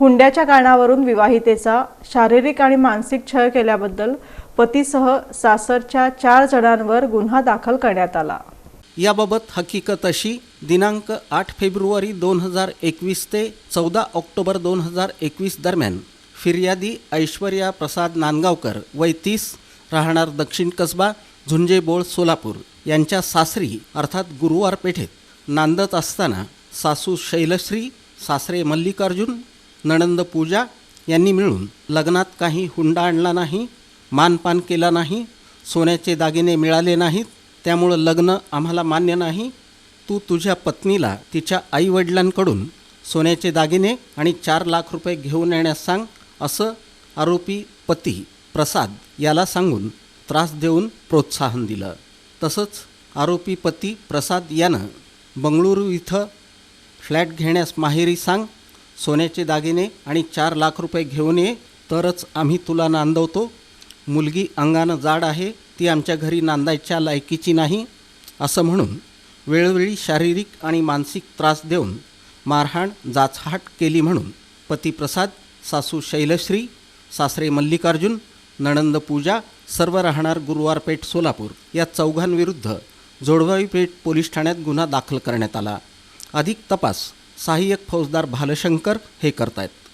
हुंड्याच्या कारणावरून विवाहितेचा शारीरिक आणि मानसिक छळ केल्याबद्दल पतीसह सासरच्या चार जणांवर गुन्हा दाखल करण्यात आला. याबाबत हकीकत अशी दिनांक आठ फेब्रुवारी दोन हजार एकवीस ते चौदा ऑक्टोबर दोन हजार एकवीस दरम्यान फिर्यादी ऐश्वर्या प्रसाद नांदगावकर वय तीस राहणार दक्षिण कसबा झुंजेबोळ सोलापूर यांच्या सासरी अर्थात गुरुवार पेठेत नांदत असताना सासू शैलश्री सासरे मल्लिकार्जुन नणंद पूजा यांनी मिळून लग्नात काही हुंडा आणला नाही मानपान केला नाही सोन्याचे दागिने मिळाले नाहीत त्यामुळं लग्न आम्हाला मान्य नाही. तू तुझ्या पत्नीला तिच्या आईवडिलांकडून सोन्याचे दागिने आणि चार लाख रुपये घेऊन येण्यास सांग असं आरोपी पती प्रसाद याला सांगून त्रास देऊन प्रोत्साहन दिलं. तसंच आरोपी पती प्रसाद यानं बंगळुरू इथं फ्लॅट घेण्यास माहेरी सांग सोन्याचे दागिने आणि चार लाख रुपये घेऊन ये तरच आम्ही तुला नांदवतो. मुलगी अंगानं जाड आहे ती आमच्या घरी नांदायच्या लायकीची नाही असं म्हणून वेळोवेळी शारीरिक आणि मानसिक त्रास देऊन मारहाण जाचहाट केली म्हणून पती प्रसाद सासू शैलश्री सासरे मल्लिकार्जुन नणंद पूजा सर्व राहणार गुरुवार पेठ सोलापूर या चौघांविरुद्ध जोडवाई पेठ पोलीस ठाण्यात गुन्हा दाखल करण्यात आला. अधिक तपास सहाय्यक फौजदार भालशंकर हे करतायत.